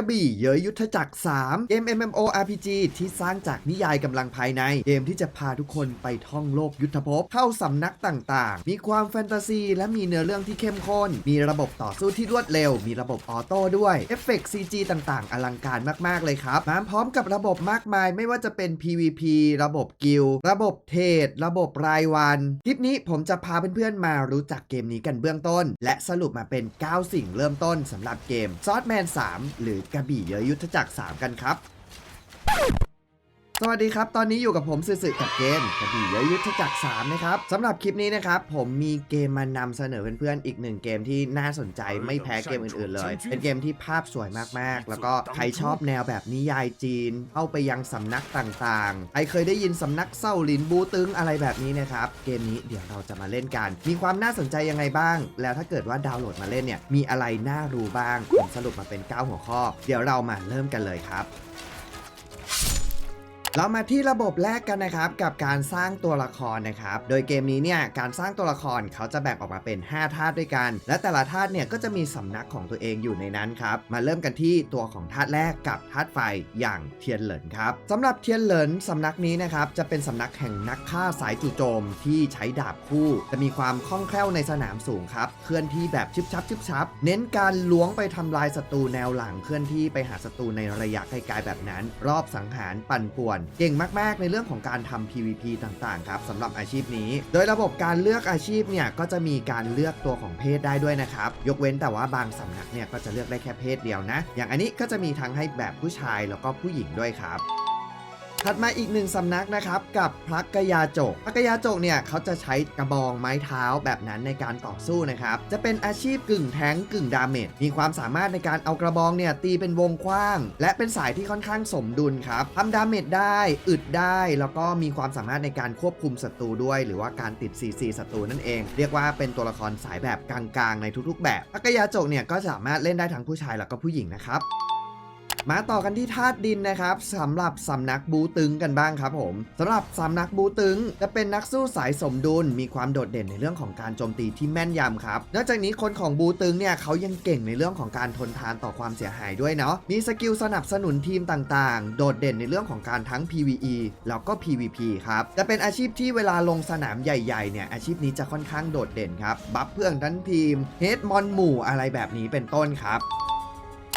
ระบี่เยยยุทธจักร 3 เกม MMORPG ที่สร้างจากนิยายกำลังภายใน เกมที่จะพาทุกคนไปท่องโลกยุทธภพ เข้าสำนักต่างๆ มีความแฟนตาซี และมีเนื้อเรื่องที่เข้มข้น มีระบบต่อสู้ที่รวดเร็ว มีระบบออโต้ด้วย เอฟเฟกต์ CG ต่างๆ อลังการมากๆเลยครับ มาพร้อมกับระบบมากมาย ไม่ว่าจะเป็น PVP ระบบกิลระบบเทรดระบบรายวัน คลิปนี้ผมจะพาเพื่อนๆมารู้จักเกมนี้กันเบื้องต้น และสรุปมาเป็น 9 สิ่งเริ่มต้นสำหรับเกม s w o r d Man 3หรือกระบี่เยอะยุทธจักร3กันครับ สวัสดีครับ ตอนนี้อยู่กับผมสื่อๆกับเกมกระบี่เยอะยุทธจักร3นะครับสำหรับคลิปนี้นะครับผมมีเกมมานำเสนอเพื่อนๆอีกหนึ่งเกมที่น่าสนใจไม่แพ้เกมอื่นๆเลย เป็นเกมที่ภาพสวยมากๆ แล้วก็ใครชอบแนวแบบนิยายจีน เข้าไปยังสำนักต่างๆใครเคยได้ยินสำนักเศร้าลินบูตึงอะไรแบบนี้นะครับเกมนี้เดี๋ยวเราจะมาเล่นกัน มีความน่าสนใจยังไงบ้าง แล้วถ้าเกิดว่าดาวน์โหลดมาเล่นเนี่ยมีอะไรน่ารู้บ้างผมสรุปมาเป็น 9 หัวข้อ เดี๋ยวเรามาเริ่มกันเลยครับ เรามาที่ระบบแรกกันนะครับกับการสร้างตัวละครนะครับ โดยเกมนี้เนี่ยการสร้างตัวละครเขาจะแบ่งออกมาเป็น 5 ธาตุด้วยกัน และแต่ละธาตุเนี่ยก็จะมีสำนักของตัวเองอยู่ในนั้นครับ มาเริ่มกันที่ตัวของธาตุแรกกับธาตุไฟอย่างเทียนเหลินครับสำหรับเทียนเหลินสำนักนี้นะครับจะเป็นสำนักแห่งนักฆ่าสายจู่โจมที่ใช้ดาบคู่ จะมีความคล่องแคล่วในสนามสูงครับเคลื่อนที่แบบชิบชับชิบชับ เน้นการล้วงไปทำลายศัตรูแนวหลังเคลื่อนที่ไปหาศัตรูในระยะไกลๆแบบนั้น รอบสังหารปั่นป่วนเก่งมาก ๆ ในเรื่องของการทำ PVP ต่างๆ ครับสำหรับอาชีพนี้ โดยระบบการเลือกอาชีพเนี่ยก็จะมีการเลือกตัวของเพศได้ด้วยนะครับ ยกเว้นแต่ว่าบางสำนักเนี่ยก็จะเลือกได้แค่เพศเดียวนะ อย่างอันนี้ก็จะมีทั้งให้แบบผู้ชายแล้วก็ผู้หญิงด้วยครับ ถัดมาอีกหนึ่งสำนักนะครับกับพระกยาจกพระกยาจกเนี่ยเขาจะใช้กระบองไม้เท้าแบบนั้นในการต่อสู้นะครับ จะเป็นอาชีพกึ่งแทงกึ่งดาเมจมีความสามารถในการเอากระบองเนี่ยตีเป็นวงกว้าง และเป็นสายที่ค่อนข้างสมดุลครับทำดาเมจได้อึดได้ แล้วก็มีความสามารถในการควบคุมศัตรูด้วย หรือว่าการติด CC ศัตรูนั่นเอง เรียกว่าเป็นตัวละครสายแบบกลางๆ ในทุกๆ แบบพระกยาจกเนี่ยก็สามารถเล่นได้ทั้งผู้ชายแล้วก็ผู้หญิงนะครับ มาต่อกันที่ธาตุดินนะครับสำหรับสำนักบูตึงกันบ้างครับผมสำหรับสำนักบูตึงจะเป็นนักสู้สายสมดุล มีความโดดเด่นในเรื่องของการโจมตีที่แม่นยำครับนอกจากนี้คนของบูตึงเนี่ยเขายังเก่งในเรื่องของการทนทานต่อความเสียหายด้วยเนาะมีสกิลสนับสนุนทีมต่างๆ โดดเด่นในเรื่องของการทั้ง PVE แล้วก็ PVP ครับจะเป็นอาชีพที่เวลาลงสนามใหญ่ๆเนี่ยอาชีพนี้จะค่อนข้างโดดเด่นครับบัฟเพื่อนทั้งทีมเฮดมอนหมู่อะไรแบบนี้เป็นต้นครับ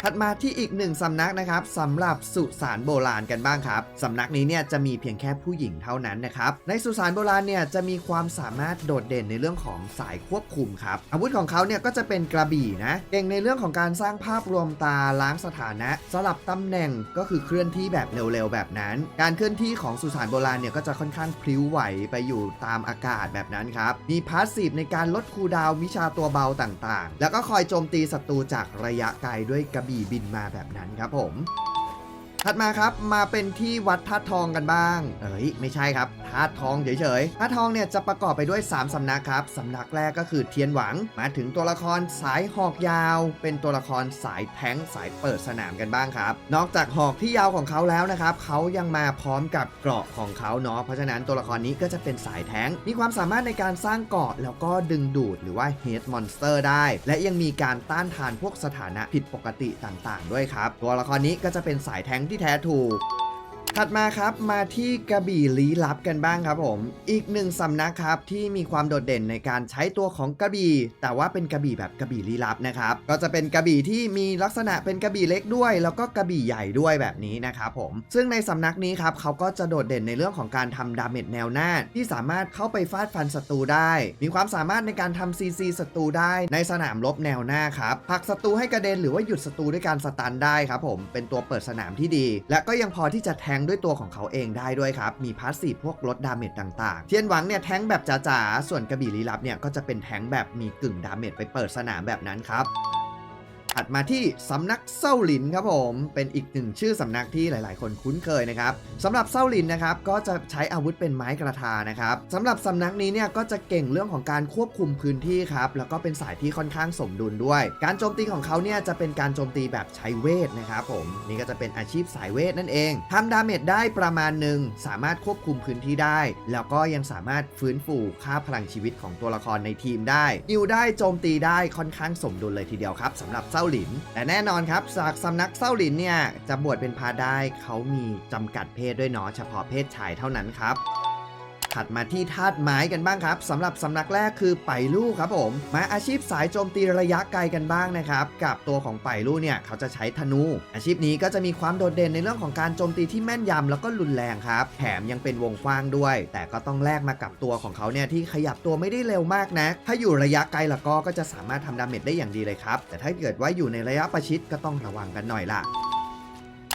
ถัดมาที่อีกหนึ่งสำนักนะครับสำหรับสุสานโบราณกันบ้างครับสำนักนี้เนี่ยจะมีเพียงแค่ผู้หญิงเท่านั้นนะครับในสุสานโบราณเนี่ยจะมีความสามารถโดดเด่นในเรื่องของสายควบคุมครับอาวุธของเขาเนี่ยก็จะเป็นกระบี่นะเก่งในเรื่องของการสร้างภาพรวมตาล้างสถานะ สลับตำแหน่งก็คือเคลื่อนที่แบบเร็วๆแบบนั้น การเคลื่อนที่ของสุสานโบราณเนี่ยก็จะค่อนข้างพลิ้วไหวไปอยู่ตามอากาศแบบนั้นครับมีพาสซีฟในการลดคูดาววิชาตัวเบาต่างๆ แล้วก็คอยโจมตีศัตรูจากระยะไกลด้วยกระบี่บินมาแบบนั้นครับผม ถัดมาครับมาเป็นที่วัดธาตุทองกันบ้าง เอ้ยไม่ใช่ครับธาตุทองเฉยๆธาตุทองเนี่ยจะประกอบไปด้วย 3 สำนักครับสำนักแรกก็คือเทียนหวัง มาถึงตัวละครสายหอกยาว เป็นตัวละครสายแทงสายเปิดสนามกันบ้างครับ นอกจากหอกที่ยาวของเขาแล้วนะครับเขายังมาพร้อมกับเกราะของเขาเนาะเพราะฉะนั้นตัวละครนี้ก็จะเป็นสายแทงมีความสามารถในการสร้างเกราะแล้วก็ดึงดูดหรือว่าเฮดมอนสเตอร์ได้ และยังมีการต้านทานพวกสถานะผิดปกติต่างๆ ด้วยครับ ตัวละครนี้ก็จะเป็นสายแทงที่ที่แท้ถูก ถัดมาครับมาที่กระบี่ลี้ลับกันบ้างครับผม อีกหนึ่งสำนักครับที่มีความโดดเด่นในการใช้ตัวของกระบี่ แต่ว่าเป็นกระบี่แบบกระบี่ลี้ลับนะครับก็จะเป็นกระบี่ที่มีลักษณะเป็นกระบี่เล็กด้วย แล้วก็กระบี่ใหญ่ด้วยแบบนี้นะครับผม ซึ่งในสำนักนี้ครับเขาก็จะโดดเด่นในเรื่องของการทำดาเมจแนวหน้า ที่สามารถเข้าไปฟาดฟันศัตรูได้ มีความสามารถในการทำซีซีศัตรูได้ในสนามรบแนวหน้าครับผลักศัตรูให้กระเด็นหรือว่าหยุดศัตรูด้วยการสตันได้ครับผมเป็นตัวเปิดสนามที่ดี และก็ยังพอที่จะแทงด้วยตัวของเขาเองได้ด้วยครับ มีพาสซีฟพวกลดดาเมจต่างๆ เทียนหวังเนี่ยแทงแบบจ๋าๆ ส่วนกระบี่ลี้ลับเนี่ยก็จะเป็นแทงแบบมีกึ่งดาเมจไปเปิดสนามแบบนั้นครับ ถัดมาที่สำนักเส้าหลินครับผม เป็นอีกหนึ่งชื่อสำนักที่หลาย ๆ คนคุ้นเคยนะครับสำหรับเส้าหลินนะครับก็จะใช้อาวุธเป็นไม้กระทานะครับสำหรับสำนักนี้เนี่ยก็จะเก่งเรื่องของการควบคุมพื้นที่ครับแล้วก็เป็นสายที่ค่อนข้างสมดุลด้วย การโจมตีของเขาเนี่ยจะเป็นการโจมตีแบบใช้เวทนะครับผมนี่ก็จะเป็นอาชีพสายเวทนั่นเองทำดาเมจได้ประมาณหนึ่งสามารถควบคุมพื้นที่ได้ แล้วก็ยังสามารถฟื้นฟูค่าพลังชีวิตของตัวละครในทีมได้ยิวได้โจมตีได้ค่อนข้างสมดุลเลยทีเดียวครับสำหรับเส้าหลิน แต่แน่นอนครับจากสำนักเศร้าหลินเนี่ยจะบวชเป็นพระได้เขามีจำกัดเพศด้วยเนาะเฉพาะเพศชายเท่านั้นครับ ถัดมาที่ธาตุไม้กันบ้างครับสำหรับสำนักแรกคือไปลู่ครับผม มาอาชีพสายโจมตีระยะไกลกันบ้างนะครับกับตัวของไปลู่เนี่ยเขาจะใช้ธนู อาชีพนี้ก็จะมีความโดดเด่นในเรื่องของการโจมตีที่แม่นยำแล้วก็รุนแรงครับแถมยังเป็นวงกว้างด้วย แต่ก็ต้องแลกมากับตัวของเขาเนี่ยที่ขยับตัวไม่ได้เร็วมากนะ ถ้าอยู่ระยะไกลแล้วก็ก็จะสามารถทำดาเมจได้อย่างดีเลยครับแต่ถ้าเกิดว่าอยู่ในระยะประชิดก็ต้องระวังกันหน่อยล่ะ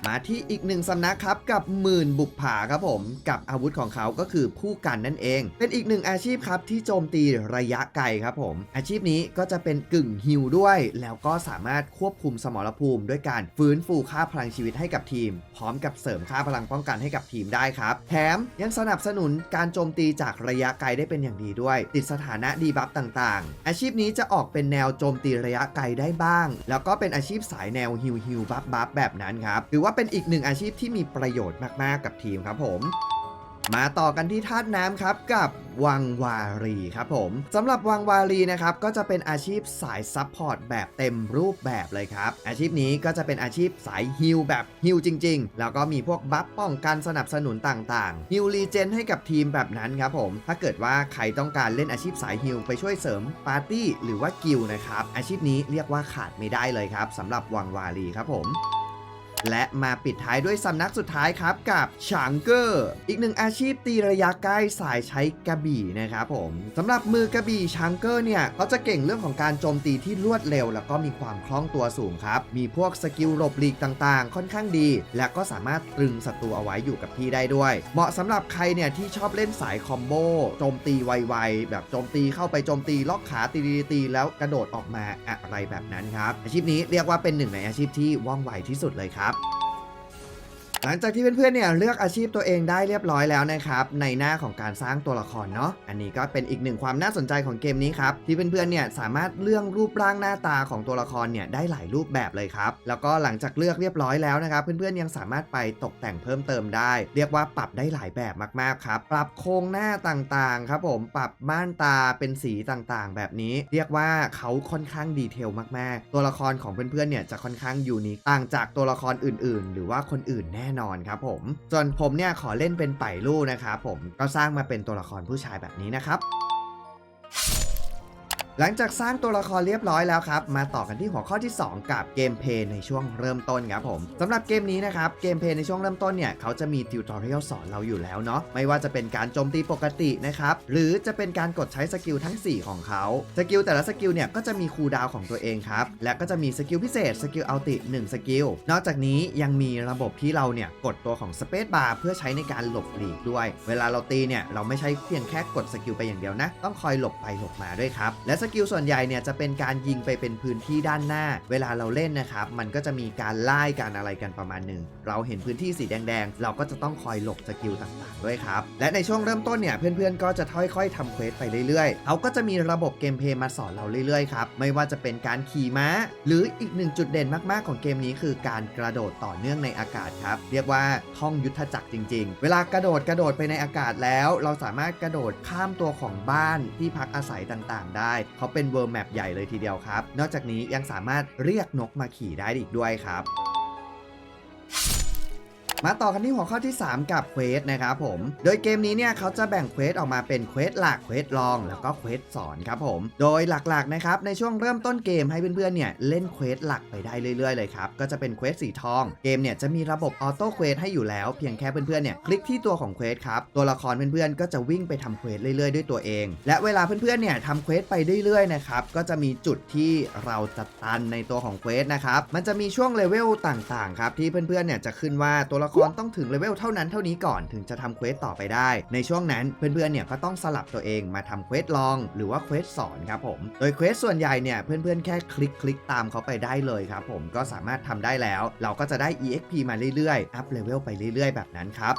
มาที่อีกหนึ่งสำนักครับกับหมื่นบุกผาครับผม กับอาวุธของเขาก็คือผู้กันนั่นเอง เป็นอีกหนึ่งอาชีพครับที่โจมตีระยะไกลครับผม อาชีพนี้ก็จะเป็นกึ่งฮิลด้วย แล้วก็สามารถควบคุมสมรภูมิ ด้วยการฟื้นฟูค่าพลังชีวิตให้กับทีม พร้อมกับเสริมค่าพลังป้องกันให้กับทีมได้ครับ แถมยังสนับสนุนการโจมตีจากระยะไกลได้เป็นอย่างดีด้วย ติดสถานะดีบัฟต่างๆ อาชีพนี้จะออกเป็นแนวโจมตีระยะไกลได้บ้าง แล้วก็เป็นอาชีพสายแนวฮิลฮิลบัฟบัฟแบบนั้นครับถือว่าเป็นอีกหนึ่งอาชีพที่มีประโยชน์มากๆกับทีมครับผมมาต่อกันที่ธาตุน้ำครับกับวังวารีครับผมสำหรับวังวารีนะครับก็จะเป็นอาชีพสายซัพพอร์ตแบบเต็มรูปแบบเลยครับอาชีพนี้ก็จะเป็นอาชีพสายฮิลแบบฮิลจริง ๆ แล้วก็มีพวกบัฟป้องกันสนับสนุนต่างๆฮิลรีเจนให้กับทีมแบบนั้นครับผม ถ้าเกิดว่าใครต้องการเล่นอาชีพสายฮิลไปช่วยเสริมปาร์ตี้หรือว่ากิลนะครับอาชีพนี้เรียกว่าขาดไม่ได้เลยครับสำหรับวังวารีครับผม และมาปิดท้ายด้วยสำนักสุดท้ายครับกับชางเกอร์ อีกหนึ่งอาชีพตีระยะใกล้สายใช้กระบี่นะครับผมสำหรับมือกระบี่ชางเกอร์เนี่ยเขาจะเก่งเรื่องของการโจมตีที่รวดเร็ว แล้วก็มีความคล่องตัวสูงครับ มีพวกสกิลหลบหลีกต่างๆ ค่อนข้างดี และก็สามารถตรึงศัตรูเอาไว้อยู่กับที่ได้ด้วย เหมาะสำหรับใครเนี่ยที่ชอบเล่นสายคอมโบโจมตีไวๆแบบโจมตีเข้าไปโจมตีล็อกขาตีๆตีแล้วกระโดดออกมาอะไรแบบนั้นครับอาชีพนี้เรียกว่าเป็นหนึ่งในอาชีพที่ว่องไวที่สุดเลยครับ หลังจากที่เพื่อนๆเนี่ยเลือกอาชีพตัวเองได้เรียบร้อยแล้วนะครับในหน้าของการสร้างตัวละครเนาะอันนี้ก็เป็นอีกหนึ่งความน่าสนใจของเกมนี้ครับที่เพื่อนๆเนี่ยสามารถเลือกรูปร่างหน้าตาของตัวละครเนี่ยได้หลายรูปแบบเลยครับแล้วก็หลังจากเลือกเรียบร้อยแล้วนะครับ เพื่อนๆยังสามารถไปตกแต่งเพิ่มเติมได้ เรียกว่าปรับได้หลายแบบมากๆครับปรับโครงหน้าต่างๆครับผมปรับม่านตาเป็นสีต่างๆ แบบนี้ เรียกว่าเขาค่อนข้างดีเทลมากๆ ตัวละครของเพื่อนๆเนี่ยจะค่อนข้างยูนิคต่างจากตัวละครอื่น ๆ หรือว่าคนอื่นแน่น่นอนครับผม ส่วนผมเนี่ยขอเล่นเป็นไป่ลู่นะครับผมก็สร้างมาเป็นตัวละครผู้ชายแบบนี้นะครับ หลังจากสร้างตัวละครเรียบร้อยแล้วครับ มาต่อกันที่หัวข้อที่ 2 กับเกมเพลย์ในช่วงเริ่มต้นครับผมสำหรับเกมนี้นะครับเกมเพลย์ในช่วงเริ่มต้นเนี่ยเขาจะมีติวตอเรียลสอนเราอยู่แล้วเนาะไม่ว่าจะเป็นการโจมตีปกตินะครับหรือจะเป็นการกดใช้สกิลทั้ง 4 ของเขาสกิลแต่ละสกิลเนี่ยก็จะมีคูลดาวของตัวเองครับและก็จะมีสกิลพิเศษสกิลอัลติ1สกิลนอกจากนี้ยังมีระบบที่เราเนี่ยกดตัวของสเปซบาร์เพื่อใช้ในการหลบหลีกด้วย เวลาเราตีเนี่ยเราไม่ใช่เพียงแค่กดสกิลไปอย่างเดียวนะต้องคอยหลบไปหลบมาด้วยครับและสกิลส่วนใหญ่เนี่ยจะเป็นการยิงไปเป็นพื้นที่ด้านหน้า เวลาเราเล่นนะครับ มันก็จะมีการไล่การอะไรกันประมาณหนึ่ง เราเห็นพื้นที่สีแดงๆ เราก็จะต้องคอยหลบสกิลต่างๆ ด้วยครับ และในช่วงเริ่มต้นเนี่ยเพื่อนๆ ก็จะค่อยๆทำเควสไปเรื่อยๆ เขาก็จะมีระบบเกมเพย์มาสอนเราเรื่อยๆครับ ไม่ว่าจะเป็นการขี่ม้า หรืออีกหนึ่งจุดเด่นมากๆของเกมนี้คือการกระโดดต่อเนื่องในอากาศครับ เรียกว่าท่องยุทธจักรจริง ๆ เวลากระโดดกระโดดไปในอากาศแล้ว เราสามารถกระโดดข้ามตัวของบ้านที่พักอาศัยต่างๆ ได้เขาเป็นเวิร์มแมปใหญ่เลยทีเดียวครับ นอกจากนี้ยังสามารถเรียกนกมาขี่ได้อีกด้วยครับ มาต่อกันที่หัวข้อที่ 3 กับเควสนะครับผม โดยเกมนี้เนี่ยเขาจะแบ่งเควสออกมาเป็นเควสหลักเควสรอง แล้วก็เควสสอนครับผม โดยหลักๆนะครับในช่วงเริ่มต้นเกมให้เพื่อนๆเนี่ยเล่นเควสหลักไปได้เรื่อยๆเลยครับก็จะเป็นเควสสีทอง เกมเนี่ยจะมีระบบออโต้เควสให้อยู่แล้ว เพียงแค่เพื่อนๆเนี่ยคลิกที่ตัวของเควสครับตัวละครเพื่อนๆก็จะวิ่งไปทำเควสเรื่อยๆด้วยตัวเอง และเวลาเพื่อนๆเนี่ยทำเควสไปเรื่อยๆนะครับก็จะมีจุดที่เราจะตันในตัวของเควสนะครับมันจะมีช่วงเลเวลต่างๆครับที่เพื่อนๆเนี่ยจะขึ้นว่าตัวละครต้องถึงเลเวลเท่านั้นเท่านี้ก่อนถึงจะทำเควสต่อไปได้ ในช่วงนั้นเพื่อนๆเนี่ยก็ต้องสลับตัวเองมาทำเควสลอง หรือว่าเควสสอนครับผม โดยเควสส่วนใหญ่เนี่ยเพื่อนๆแค่คลิกคลิกตามเขาไปได้เลยครับผมก็สามารถทำได้แล้ว เราก็จะได้ EXP มาเรื่อยๆ อัพเลเวลไปเรื่อยๆ แบบนั้นครับ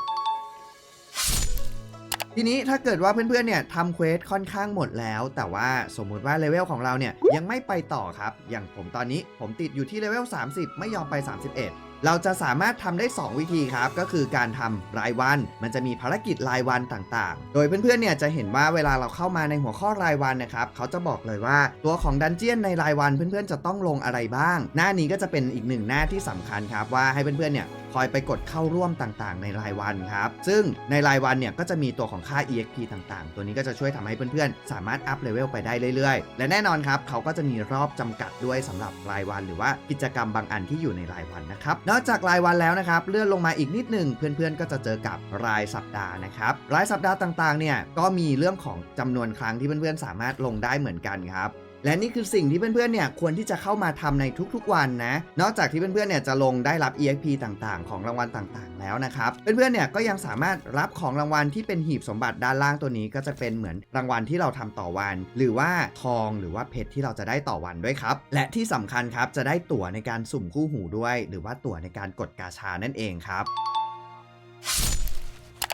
ทีนี้ถ้าเกิดว่าเพื่อนๆ เนี่ยทำเควสค่อนข้างหมดแล้ว แต่ว่าสมมุติว่าเลเวลของเราเนี่ยยังไม่ไปต่อครับ อย่างผมตอนนี้ผมติดอยู่ที่เลเวล30 ไม่ยอมไป 31 เราจะสามารถทำได้ 2 วิธีครับ ก็คือการทำรายวัน มันจะมีภารกิจรายวันต่างๆ โดยเพื่อนๆเนี่ยจะเห็นว่าเวลาเราเข้ามาในหัวข้อรายวันนะครับเขาจะบอกเลยว่าตัวของดันเจียนในรายวันเพื่อนๆจะต้องลงอะไรบ้าง หน้านี้ก็จะเป็นอีกหนึ่งหน้าที่สำคัญครับว่าให้เพื่อนๆเนี่ย คอยไปกดเข้าร่วมต่างๆ ในรายวันครับ ซึ่งในรายวันเนี่ยก็จะมีตัวของค่า EXP ต่างๆ ตัวนี้ก็จะช่วยทำให้เพื่อนๆ สามารถอัพเลเวลไปได้เรื่อยๆ และแน่นอนครับเขาก็จะมีรอบจำกัดด้วยสำหรับรายวัน หรือว่ากิจกรรมบางอันที่อยู่ในรายวันนะครับ นอกจากรายวันแล้วนะครับเลื่อนลงมาอีกนิดหนึ่งเพื่อนๆ ก็จะเจอกับรายสัปดาห์นะครับ รายสัปดาห์ต่างๆ เนี่ยก็มีเรื่องของจำนวนครั้งที่เพื่อนๆ สามารถลงได้เหมือนกันครับ และนี่คือสิ่งที่เพื่อนๆเนี่ยควรที่จะเข้ามาทำในทุกๆวันนะ นอกจากที่เพื่อนๆเนี่ยจะลงได้รับ EXP ต่างๆ ของรางวัลต่างๆ แล้วนะครับ เพื่อนๆเนี่ยก็ยังสามารถรับของรางวัลที่เป็นหีบสมบัติด้านล่างตัวนี้ก็จะเป็นเหมือนรางวัลที่เราทำต่อวัน หรือว่าทองหรือว่าเพชรที่เราจะได้ต่อวันด้วยครับ และที่สำคัญครับจะได้ตั๋วในการสุ่มคู่หูด้วย หรือว่าตั๋วในการกดกาชานั่นเองครับ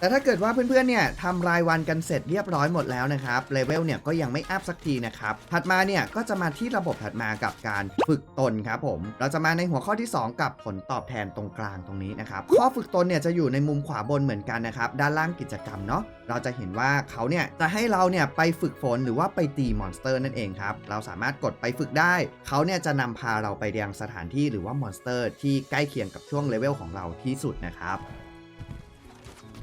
แต่ถ้าเกิดว่าเพื่อนๆเนี่ยทำรายวันกันเสร็จเรียบร้อยหมดแล้วนะครับเลเวลเนี่ยก็ยังไม่อัพสักทีนะครับถัดมาเนี่ยก็จะมาที่ระบบถัดมากับการฝึกตนครับผม เราจะมาในหัวข้อที่ 2 กับผลตอบแทนตรงกลางตรงนี้นะครับข้อฝึกตนเนี่ยจะอยู่ในมุมขวาบนเหมือนกันนะครับด้านล่างกิจกรรมเนาะเราจะเห็นว่าเขาเนี่ยจะให้เราเนี่ยไปฝึกฝนหรือว่าไปตีมอนสเตอร์นั่นเองครับเราสามารถกดไปฝึกได้ เขาเนี่ยจะนำพาเราไปยังสถานที่หรือว่ามอนสเตอร์ ที่ใกล้เคียงกับช่วงเลเวลของเราที่สุดนะครับ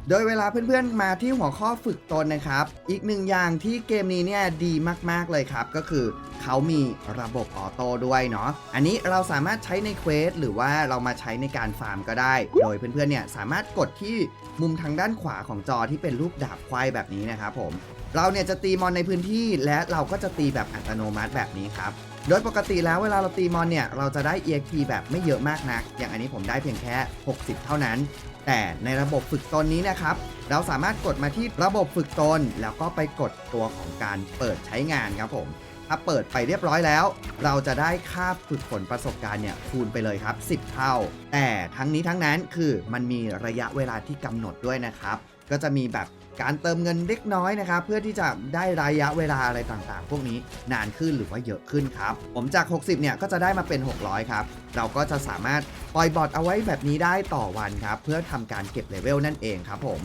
โดยเวลาเพื่อนๆมาที่หัวข้อฝึกตนนะครับ อีกหนึ่งอย่างที่เกมนี้เนี่ยดีมากๆเลยครับ ก็คือเขามีระบบออโต้ด้วยเนาะ อันนี้เราสามารถใช้ในเควสหรือว่าเรามาใช้ในการฟาร์มก็ได้ โดยเพื่อนๆเนี่ยสามารถกดที่มุมทางด้านขวาของจอที่เป็นรูปดาบควายแบบนี้นะครับผม เราเนี่ยจะตีมอนในพื้นที่และเราก็จะตีแบบอัตโนมัติแบบนี้ครับ โดยปกติแล้วเวลาเราตีมอนเนี่ยเราจะได้ EXP แบบไม่เยอะมากนัก อย่างอันนี้ผมได้เพียงแค่ 60 เท่านั้น แต่ในระบบฝึกตนนี้นะครับ เราสามารถกดมาที่ระบบฝึกตน แล้วก็ไปกดตัวของการเปิดใช้งานครับผมถ้าเปิดไปเรียบร้อยแล้ว เราจะได้ค่าฝึกฝนประสบการณ์เนี่ยคูณไปเลยครับ 10 เท่า แต่ทั้งนี้ทั้งนั้นคือมันมีระยะเวลาที่กำหนดด้วยนะครับ ก็จะมีแบบ การเติมเงินเล็กน้อยนะครับ เพื่อที่จะได้ระยะเวลาอะไรต่างๆ พวกนี้นานขึ้นหรือว่าเยอะขึ้นครับ ผมจาก 60 เนี่ยก็จะได้มาเป็น 600 ครับ เราก็จะสามารถปล่อยบอทเอาไว้แบบนี้ได้ต่อวันครับ เพื่อทำการเก็บเลเวลนั่นเองครับผม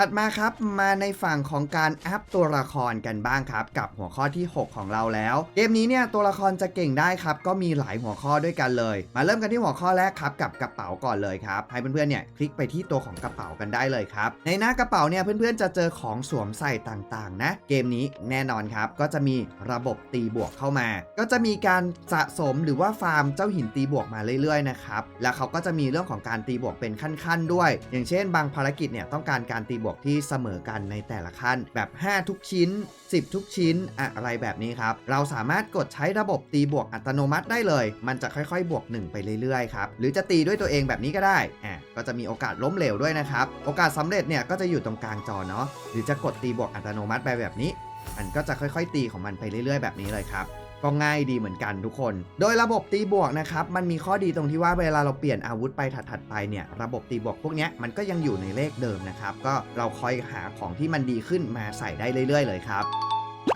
ถัดมาครับมาในฝั่งของการอัพตัวละครกันบ้างครับ กับหัวข้อที่ 6 ของเราแล้ว เกมนี้เนี่ยตัวละครจะเก่งได้ครับ ก็มีหลายหัวข้อด้วยกันเลย มาเริ่มกันที่หัวข้อแรกครับ กับกระเป๋าก่อนเลยครับ ให้เพื่อนๆเนี่ยคลิกไปที่ตัวของกระเป๋ากันได้เลยครับ ในหน้ากระเป๋าเนี่ยเพื่อนๆจะเจอของสวมใส่ต่างๆ นะ เกมนี้แน่นอนครับ ก็จะมีระบบตีบวกเข้ามา ก็จะมีการสะสมหรือว่าฟาร์มเจ้าหินตีบวกมาเรื่อยๆนะครับแล้วเขาก็จะมีเรื่องของการตีบวกเป็นขั้น ๆ ด้วย อย่างเช่น บางภารกิจเนี่ยต้องการการตีบวกที่เสมอกันในแต่ละขั้น แบบ 5 ทุกชิ้น 10 ทุกชิ้นอะไรแบบนี้ครับ เราสามารถกดใช้ระบบตีบวกอัตโนมัติได้เลย มันจะค่อยๆ บวก 1 ไปเรื่อยๆครับหรือจะตีด้วยตัวเองแบบนี้ก็ได้อะก็จะมีโอกาสล้มเหลวด้วยนะครับโอกาสสำเร็จเนี่ยก็จะอยู่ตรงกลางจอเนาะหรือจะกดตีบวกอัตโนมัติไปแบบนี้ มันก็จะค่อยๆ ตีของมันไปเรื่อย ๆ แบบนี้เลยครับ ก็ง่ายดีเหมือนกันทุกคน โดยระบบตีบวกนะครับ มันมีข้อดีตรงที่ว่าเวลาเราเปลี่ยนอาวุธไปถัดๆไปเนี่ย ระบบตีบวกพวกนี้มันก็ยังอยู่ในเลขเดิมนะครับ ก็เราคอยหาของที่มันดีขึ้นมาใส่ได้เรื่อยๆ เลยครับ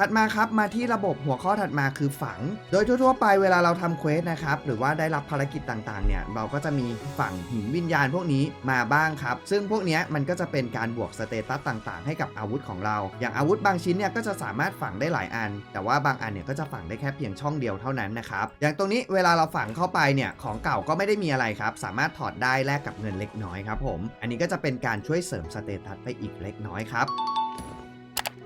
ถัดมาครับมาที่ระบบหัวข้อถัดมาคือฝัง โดยทั่วๆ ไปเวลาเราทำเควสนะครับหรือว่าได้รับภารกิจต่างๆเนี่ยเราก็จะมีฝังหินวิญญาณพวกนี้มาบ้างครับ ซึ่งพวกนี้มันก็จะเป็นการบวกสเตตัสต่างๆ ให้กับอาวุธของเรา อย่างอาวุธบางชิ้นเนี่ยก็จะสามารถฝังได้หลายอัน แต่ว่าบางอันเนี่ยก็จะฝังได้แค่เพียงช่องเดียวเท่านั้นนะครับอย่างตรงนี้เวลาเราฝังเข้าไปเนี่ยของเก่าก็ไม่ได้มีอะไรครับสามารถถอดได้แลกกับเงินเล็กน้อยครับผมอันนี้ก็จะเป็นการช่วยเสริมสเตตัสไปอีกเล็กน้อยครับ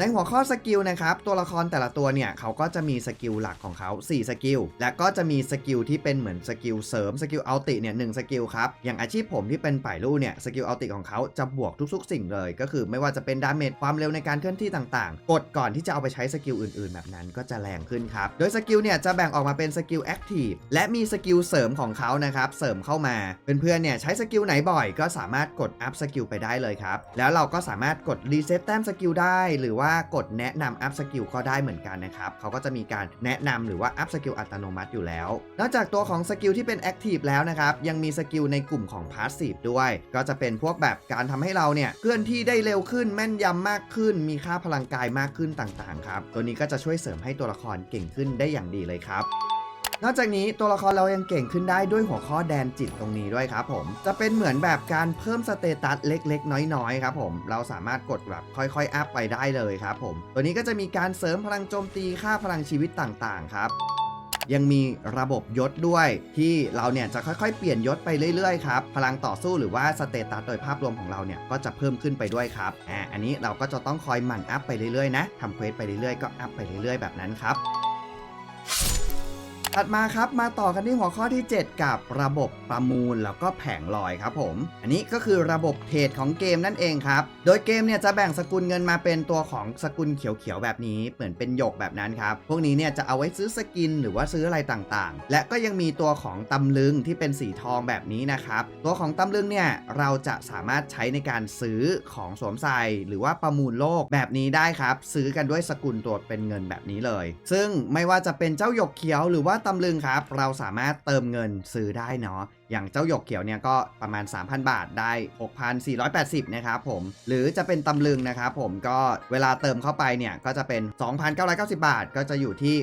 ในหัวข้อสกิลนะครับตัวละครแต่ละตัวเนี่ยเขาก็จะมีสกิลหลักของเขา4สกิลและก็จะมีสกิลที่เป็นเหมือนสกิลเสริมสกิลอัลติเนี่ยหสกิลครับอย่างอาชีพผมที่เป็นป่ายลู่เนี่ยสกิลอัลติของเขาจะบวกทุกๆ สิ่งเลย ก็คือไม่ว่าจะเป็นดาเมจความเร็วในการเคลื่อนที่ต่างๆ กดก่อนที่จะเอาไปใช้สกิลอื่นๆ แบบนั้นก็จะแรงขึ้นครับโดยสกิลเนี่ยจะแบ่งออกมาเป็นสกิลแอคทีฟและมีสกิลเสริมของเขานะครับเสริมเข้ามาเพื่อนๆเนี่ยใช้สกิลไหนบ่อยก็สามารถกดอัพสกิลไปได้เลยครับแล้วเราก็สามารถกดรีเซ็ตแต้มสกิลได้หรือว่ากดแนะนำอัพสกิลก็ได้เหมือนกันนะครับเขาก็จะมีการแนะนำหรือว่าอัพสกิลอัตโนมัติอยู่แล้ว นอกจากตัวของสกิลที่เป็นแอคทีฟแล้วนะครับยังมีสกิลในกลุ่มของพาสซีฟด้วย ก็จะเป็นพวกแบบการทำให้เราเนี่ยเคลื่อนที่ได้เร็วขึ้นแม่นยำมากขึ้น มีค่าพลังกายมากขึ้นต่างๆครับตัวนี้ก็จะช่วยเสริมให้ตัวละครเก่งขึ้นได้อย่างดีเลยครับ นอกจากนี้ตัวละครเรายังเก่งขึ้นได้ด้วยหัวข้อแดนจิตตรงนี้ด้วยครับผมจะเป็นเหมือนแบบการเพิ่มสเตตัสเล็ก ๆ น้อยๆครับผมเราสามารถกดแบบค่อยๆอัพไปได้เลยครับผมตัวนี้ก็จะมีการเสริมพลังโจมตีค่าพลังชีวิตต่างๆครับยังมีระบบยศด้วยที่เราเนี่ยจะค่อยๆ เปลี่ยนยศไปเรื่อยๆครับพลังต่อสู้หรือว่าสเตตัสโดยภาพรวมของเราเนี่ยก็จะเพิ่มขึ้นไปด้วยครับอ่าอันนี้เราก็จะต้องคอยหมั่นอัพไปเรื่อยๆนะทำเควสไปเรื่อยๆก็อัพไปเรื่อยๆแบบนั้นครับ ถัดมาครับมาต่อกันที่หัวข้อที่ 7 กับระบบประมูลแล้วก็แผงลอยครับผม อันนี้ก็คือระบบเทรดของเกมนั่นเองครับ โดยเกมเนี่ยจะแบ่งสกุลเงินมาเป็นตัวของสกุลเขียวๆแบบนี้เหมือนเป็นหยกแบบนั้นครับ พวกนี้เนี่ยจะเอาไว้ซื้อสกินหรือว่าซื้ออะไรต่างๆ และก็ยังมีตัวของตำลึงที่เป็นสีทองแบบนี้นะครับ ตัวของตำลึงเนี่ยเราจะสามารถใช้ในการซื้อของสวมใส่หรือว่าประมูลโลกแบบนี้ได้ครับ ซื้อกันด้วยสกุลตัวเป็นเงินแบบนี้เลย ซึ่งไม่ว่าจะเป็นเจ้าหยกเขียวหรือว่าตำลึงครับ เราสามารถเติมเงินซื้อได้เนาะ อย่างเจ้าหยกเขียวเนี่ยก็ประมาณ 3,000 บาทได้ 6,480 นะครับผม หรือจะเป็นตำลึงนะครับผมก็เวลาเติมเข้าไปเนี่ยก็จะเป็น 2,990 บาท ก็จะอยู่ที่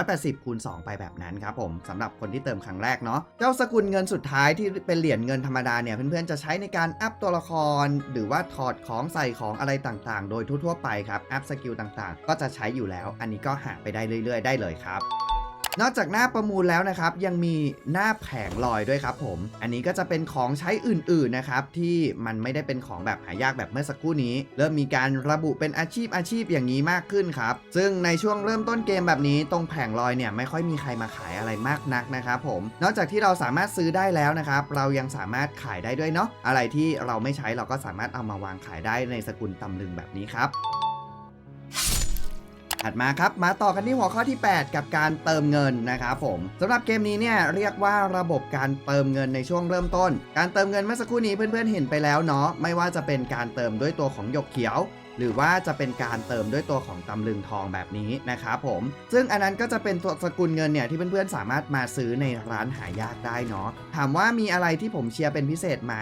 6,480คูณ2ไปแบบนั้นครับผมสำหรับคนที่เติมครั้งแรกเนาะ เจ้าสกุลเงินสุดท้ายที่เป็นเหรียญเงินธรรมดาเนี่ยเพื่อนๆจะใช้ในการอัพตัวละคร หรือว่าถอดของใส่ของอะไรต่างๆ โดยทั่วๆไปครับอัพสกิลต่างๆ ก็จะใช้อยู่แล้ว อันนี้ก็หาไปได้เรื่อยๆ ได้เลยครับ นอกจากหน้าประมูลแล้วนะครับ ยังมีหน้าแผงลอยด้วยครับผม อันนี้ก็จะเป็นของใช้อื่นๆนะครับ ที่มันไม่ได้เป็นของแบบหายากแบบเมื่อสักครู่นี้ เริ่มมีการระบุเป็นอาชีพอาชีพอย่างนี้มากขึ้นครับ ซึ่งในช่วงเริ่มต้นเกมแบบนี้ตรงแผงลอยเนี่ยไม่ค่อยมีใครมาขายอะไรมากนักนะครับผม นอกจากที่เราสามารถซื้อได้แล้วนะครับ เรายังสามารถขายได้ด้วยเนาะอะไรที่เราไม่ใช้เราก็สามารถเอามาวางขายได้ในสกุลตำลึงแบบนี้ครับ ถัดมาครับ มาต่อกันที่หัวข้อที่ 8 กับการเติมเงินนะครับผมสำหรับเกมนี้เนี่ยเรียกว่าระบบการเติมเงินในช่วงเริ่มต้น การเติมเงินเมื่อสักครู่นี้เพื่อนๆเห็นไปแล้วเนาะไม่ว่าจะเป็นการเติมด้วยตัวของหยกเขียว หรือว่าจะเป็นการเติมด้วยตัวของตำลึงทองแบบนี้นะครับผม ซึ่งอันนั้นก็จะเป็นตัวสกุลเงินเนี่ยที่เพื่อนๆสามารถมาซื้อในร้านหายากได้เนาะถามว่ามีอะไรที่ผมเชียร์เป็นพิเศษไหม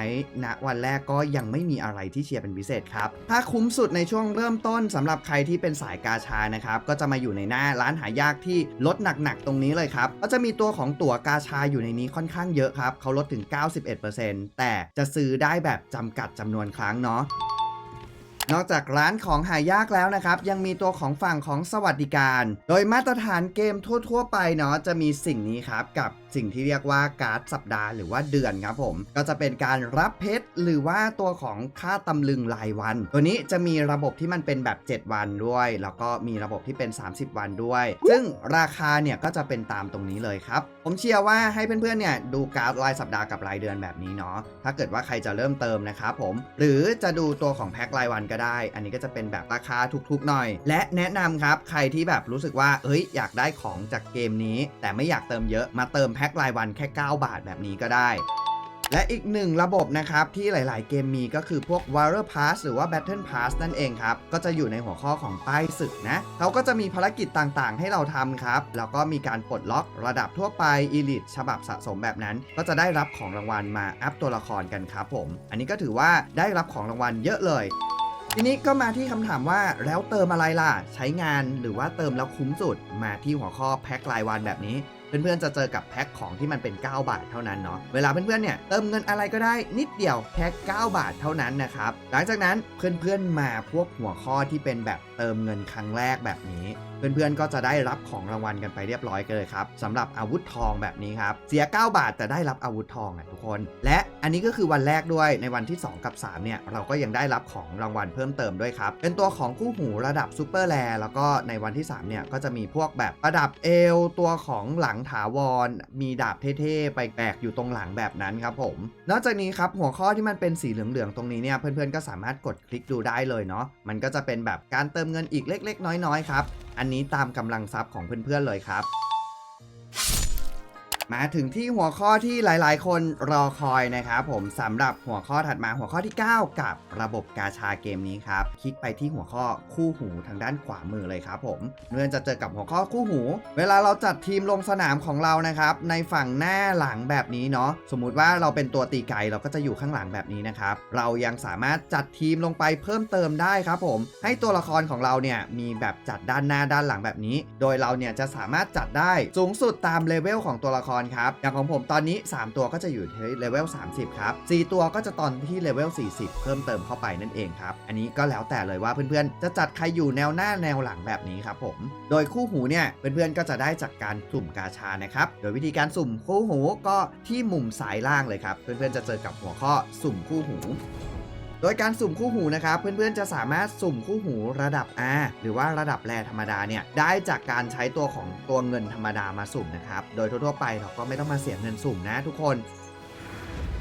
ณวันแรกก็ยังไม่มีอะไรที่เชียร์เป็นพิเศษครับถ้าคุ้มสุดในช่วงเริ่มต้นสำหรับใครที่เป็นสายกาชานะครับก็จะมาอยู่ในหน้าร้านหายากที่ลดหนักๆตรงนี้เลยครับก็จะมีตัวของตั๋วกาชาอยู่ในนี้ค่อนข้างเยอะครับเขาลดถึง 91%แต่จะซื้อได้แบบจำกัดจำนวนครั้งเนาะ นอกจากร้านของหายากแล้วนะครับ ยังมีตัวของฝั่งของสวัสดิการ โดยมาตรฐานเกมทั่ว ๆ ไปเนาะจะมีสิ่งนี้ครับกับ สิ่งที่เรียกว่าการ์ดสัปดาห์หรือว่าเดือนครับผม ก็จะเป็นการรับเพชรหรือว่าตัวของค่าตำลึงรายวัน ตัวนี้จะมีระบบที่มันเป็นแบบ 7 วันด้วย แล้วก็มีระบบที่เป็น 30 วันด้วย ซึ่งราคาเนี่ยก็จะเป็นตามตรงนี้เลยครับ ผมเชื่อว่าให้เพื่อนๆเนี่ยดูการ์ดรายสัปดาห์กับรายเดือนแบบนี้เนาะถ้าเกิดว่าใครจะเริ่มเติมนะครับผม หรือจะดูตัวของแพ็ครายวันก็ได้ อันนี้ก็จะเป็นแบบราคาถูกๆหน่อย และแนะนำครับใครที่แบบรู้สึกว่าเอ้ยอยากได้ของจากเกมนี้ แต่ไม่อยากเติมเยอะมาเติมแพ็พ็ครายวันแค่ 9 บาทแบบนี้ก็ได้ และอีกหนึ่งระบบนะครับ ที่หลาย ๆ เกมมีก็คือพวก w a r r o r Pass หรือว่า Battle Pass นั่นเองครับ ก็จะอยู่ในหัวข้อของป้ายศึกนะเขาก็จะมีภารกิจต่าง ๆ ให้เราทำครับ แล้วก็มีการปลดล็อกระดับทั่วไป Elite ฉบับสะสมแบบนั้น ก็จะได้รับของรางวัลมาอัพตัวละครกันครับผม อันนี้ก็ถือว่าได้รับของรางวัลเยอะเลยทีนี้ก็มาที่คำถามว่าแล้วเติมอะไรล่ะ ใช้งานหรือว่าเติมแล้วคุ้มสุด มาที่หัวข้อแพ็ครายวันแบบนี้ เพื่อนๆจะเจอกับแพ็คของที่มันเป็น 9 บาทเท่านั้นเนาะเวลาเพื่อนๆเนี่ยเติมเงินอะไรก็ได้นิดเดียวแค่9บาทเท่านั้นนะครับหลังจากนั้นเพื่อนๆมาพวกหัวข้อที่เป็นแบบเติมเงินครั้งแรกแบบนี้ เพื่อนๆก็จะได้รับของรางวัลกันไปเรียบร้อยกันเลยครับสำหรับอาวุธทองแบบนี้ครับเสีย 9 บาทแต่ได้รับอาวุธทองอะทุกคน และอันนี้ก็คือวันแรกด้วยในวันที่ 2 กับ 3 เนี่ย เราก็ยังได้รับของรางวัลเพิ่มเติมด้วยครับ เป็นตัวของคู่หูระดับซูเปอร์แรแล้วก็ในวันที่ 3 เนี่ยก็จะมีพวกแบบประดับเอวตัวของหลังถาวร มีดาบเท่ๆไปแบกอยู่ตรงหลังแบบนั้นครับผม นอกจากนี้ครับหัวข้อที่มันเป็นสีเหลืองๆตรงนี้เนี่ยเพื่อนๆก็สามารถกดคลิกดูได้เลยเนาะมันก็จะเป็นแบบการเติมเงินอีกเล็ก ๆ น้อยๆครับ อันนี้ตามกำลังทรัพย์ของเพื่อนๆเลยครับ มาถึงที่หัวข้อที่หลายๆ คนรอคอยนะครับผมสำหรับหัวข้อถัดมาหัวข้อที่ 9 กับระบบกาชาเกมนี้ครับ คลิกไปที่หัวข้อคู่หูทางด้านขวามือเลยครับผมเมื่องจะเจอกับหัวข้อคู่หู เวลาเราจัดทีมลงสนามของเรานะครับ ในฝั่งหน้าหลังแบบนี้เนาะสมมุติว่าเราเป็นตัวตีไก่เราก็จะอยู่ข้างหลังแบบนี้นะครับเรายังสามารถจัดทีมลงไปเพิ่มเติมได้ครับผม ให้ตัวละครของเราเนี่ยมีแบบจัดด้านหน้าด้านหลังแบบนี้ โดยเราเนี่ยจะสามารถจัดได้สูงสุดตามเลเวลของตัวละครครับ อย่างของผมตอนนี้ 3 ตัวก็จะอยู่ที่เลเวล 30 ครับ 4 ตัวก็จะตอนที่เลเวล 40 เพิ่มเติมเข้าไปนั่นเองครับ อันนี้ก็แล้วแต่เลยว่าเพื่อนๆ จะจัดใครอยู่แนวหน้าแนวหลังแบบนี้ครับผม โดยคู่หูเนี่ยเพื่อนๆ ก็จะได้จากการสุ่มกาชานะครับ โดยวิธีการสุ่มคู่หูก็ที่มุมซ้ายล่างเลยครับ เพื่อนๆ จะเจอกับหัวข้อสุ่มคู่หู โดยการสุ่มคู่หูนะครับเพื่อนๆจะสามารถสุ่มคู่หูระดับ R หรือว่าระดับแรธรรมดาเนี่ยได้จากการใช้ตัวของตัวเงินธรรมดามาสุ่มนะครับโดยทั่วๆไปเราก็ไม่ต้องมาเสียเงินสุ่มนะทุกคน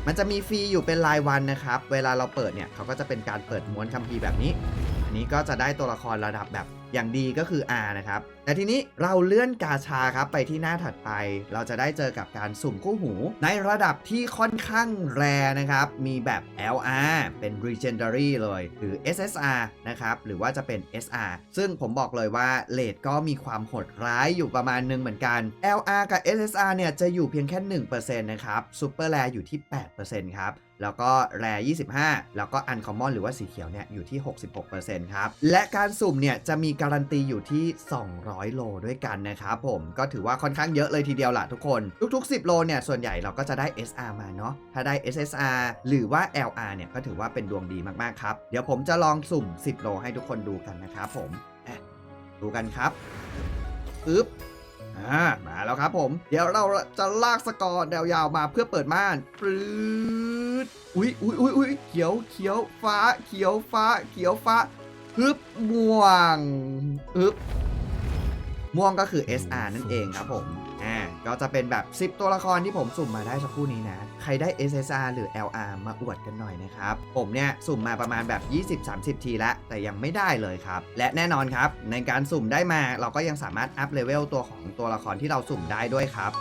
มันจะมีฟรีอยู่เป็นรายวันนะครับ เวลาเราเปิดเนี่ยเขาก็จะเป็นการเปิดม้วนคัมภีร์แบบนี้ อันนี้ก็จะได้ตัวละครระดับแบบอย่างดีก็คือ R นะครับแต่ทีนี้เราเลื่อนกาชาครับไปที่หน้าถัดไป เราจะได้เจอกับการสุ่มคู่หู ในระดับที่ค่อนข้างแรนะครับ มีแบบ LR เป็น Legendary เลย หรือ SSR นะครับ หรือว่าจะเป็น SR ซึ่งผมบอกเลยว่าเลทก็มีความโหดร้ายอยู่ประมาณหนึงเหมือนกัน LR กับ SSR เนี่ยจะอยู่เพียงแค่ 1%นะครับ Super Rare อยู่ที่ 8%ครับแล้วก็แร25 แล้วก็อันคอมมอนหรือว่าสีเขียวเนี่ยอยู่ที่ 66%ครับ และการสุ่มเนี่ยจะมีการันตีอยู่ที่ 200โลด้วยกันนะครับผมก็ถือว่าค่อนข้างเยอะเลยทีเดียวล่ะทุกคน ทุกๆ 10 โลเนี่ยส่วนใหญ่เราก็จะได้ SR มาเนาะถ้าได้ SSR หรือว่า LR เนี่ยก็ถือว่าเป็นดวงดีมากๆครับ เดี๋ยวผมจะลองสุ่ม 10 โลให้ทุกคนดูกันนะครับผมดูกันครับปึ๊บอ่ามาแล้วครับผม เดี๋ยวเราจะลากสกอร์แนวยาวมาเพื่อเปิดม่านปรืดอุ้ยอุ้ยอุ้ยอุ้ยเขียวเขียวฟ้า เขียวฟ้า เขียวฟ้าฮึบม่วงฮึบ ม่วงก็คือ SR นั่นเองครับผม อ่า ก็จะเป็นแบบ 10 ตัวละครที่ผมสุ่มมาได้สักครู่นี้นะ ใครได้ SSR หรือ LR มาอวดกันหน่อยนะครับ ผมเนี่ย สุ่มมาประมาณแบบ 20-30 ทีแล้วแต่ยังไม่ได้เลยครับ และแน่นอนครับ ในการสุ่มได้มาเราก็ยังสามารถอัพเลเวลตัวของตัวละครที่เราสุ่มได้ด้วยครับ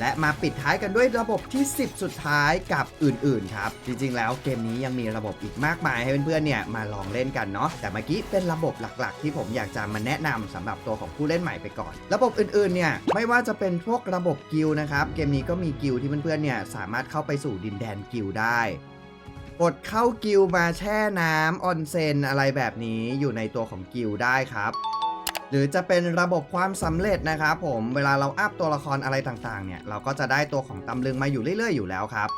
และมาปิดท้ายกันด้วยระบบที่ 10 สุดท้ายกับอื่น ๆ ครับ จริง ๆ แล้วเกมนี้ยังมีระบบอีกมากมายให้เพื่อนๆเนี่ยมาลองเล่นกันเนาะแต่เมื่อกี้เป็นระบบหลักๆ ที่ผมอยากจะมาแนะนำสำหรับตัวของผู้เล่นใหม่ไปก่อน ระบบอื่น ๆ เนี่ยไม่ว่าจะเป็นพวกระบบกิลนะครับเกมนี้ก็มีกิลที่เพื่อนๆเนี่ยสามารถเข้าไปสู่ดินแดนกิลได้กดเข้ากิลมาแช่น้ำออนเซนอะไรแบบนี้อยู่ในตัวของกิลได้ครับ หรือจะเป็นระบบความสำเร็จนะครับผมเวลาเราอัพตัวละครอะไรต่างๆเนี่ยเราก็จะได้ตัวของตำลึงมาอยู่เรื่อยๆอยู่แล้วครับ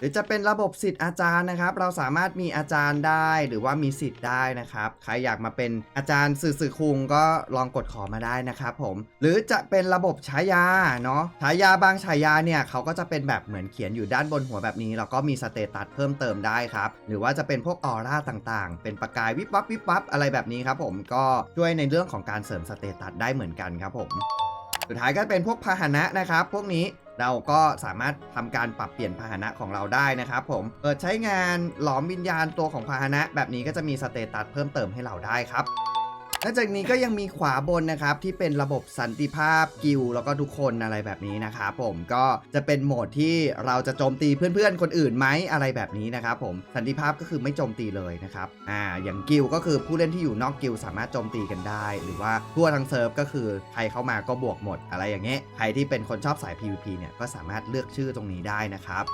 หรือจะเป็นระบบสิทธิ์อาจารย์นะครับ เราสามารถมีอาจารย์ได้หรือว่ามีสิทธิ์ได้นะครับ ใครอยากมาเป็นอาจารย์สื่อสื่อคุงก็ลองกดขอมาได้นะครับผม หรือจะเป็นระบบฉายาเนาะฉายาบางฉายาเนี่ยเขาก็จะเป็นแบบเหมือนเขียนอยู่ด้านบนหัวแบบนี้ แล้วก็มีสเตตัสเพิ่มเติมได้ครับ หรือว่าจะเป็นพวกออร่าต่างๆ เป็นประกายวิบวับวิบวับอะไรแบบนี้ครับผมก็ช่วยในเรื่องของการเสริมสเตตัสได้เหมือนกันครับผม สุดท้ายก็เป็นพวกพาหนะนะครับ พวกนี้ เราก็สามารถทำการปรับเปลี่ยนพาหนะของเราได้นะครับผมเปิดใช้งานหลอมวิญญาณตัวของพาหนะ แบบนี้ก็จะมีสเตตัสเพิ่มเติมให้เราได้ครับ นอกจากนี้ก็ยังมีขวาบนนะครับที่เป็นระบบสันติภาพกิลแล้วก็ทุกคนอะไรแบบนี้นะครับผมก็จะเป็นโหมดที่เราจะโจมตีเพื่อนๆ คนอื่นไหมอะไรแบบนี้นะครับผมสันติภาพก็คือไม่โจมตีเลยนะครับอ่าอย่างกิลก็คือผู้เล่นที่อยู่นอกกิลสามารถโจมตีกันได้ หรือว่าทั่วทั้งเซิร์ฟก็คือใครเข้ามาก็บวกหมดอะไรอย่างเงี้ยใครที่เป็นคนชอบสาย PVP เนี่ยก็สามารถเลือกชื่อตรงนี้ได้นะครับ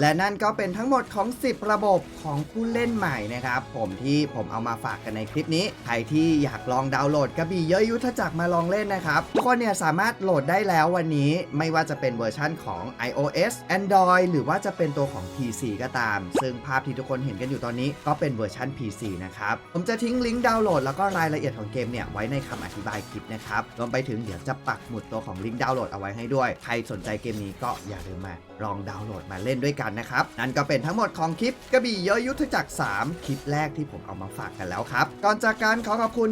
และนั่นก็เป็นทั้งหมดของ 10 ระบบของผู้เล่นใหม่นะครับ ผมที่ผมเอามาฝากกันในคลิปนี้ ใครที่อยากลองดาวน์โหลดกระบี่เยอะยุทธจักรมาลองเล่นนะครับ ทุกคนเนี่ยสามารถโหลดได้แล้ววันนี้ ไม่ว่าจะเป็นเวอร์ชั่นของ iOS Android หรือว่าจะเป็นตัวของ PC ก็ตาม ซึ่งภาพที่ทุกคนเห็นกันอยู่ตอนนี้ก็เป็นเวอร์ชัน PC นะครับ ผมจะทิ้งลิงก์ดาวน์โหลดแล้วก็รายละเอียดของเกมเนี่ยไว้ในคำอธิบายคลิปนะครับ รวมไปถึงเดี๋ยวจะปักหมุดตัวของลิงก์ดาวน์โหลดเอาไว้ให้ด้วย ใครสนใจเกมนี้ก็อย่าลืมมาลองดาวน์โหลดมาเล่นด้วยกันนะครับ นั่นก็เป็นทั้งหมดของคลิปกระบี่เยอะยุทธจักร 3 คลิปแรกที่ผมเอามาฝากกันแล้วครับ ก่อนจากการขอขอบคุณ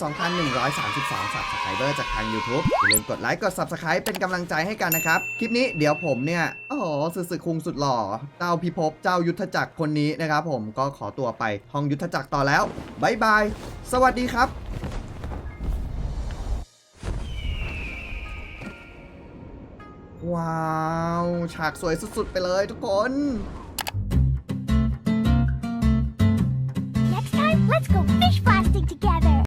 162,132 subscriber จากทาง YouTube อย่าลืมกดไลค์กด subscribe เป็นกำลังใจให้กันนะครับ คลิปนี้เดี๋ยวผมเนี่ยอ๋อสื่อสึกคุงสุดหล่อ เจ้าพิภพเจ้ายุทธจักรคนนี้นะครับผมก็ขอตัวไปห้องยุทธจักรต่อแล้วบายบายสวัสดีครับ ว้าว ฉากสวยสุดๆ ไปเลยทุกคน Next time, let's go fish blasting together.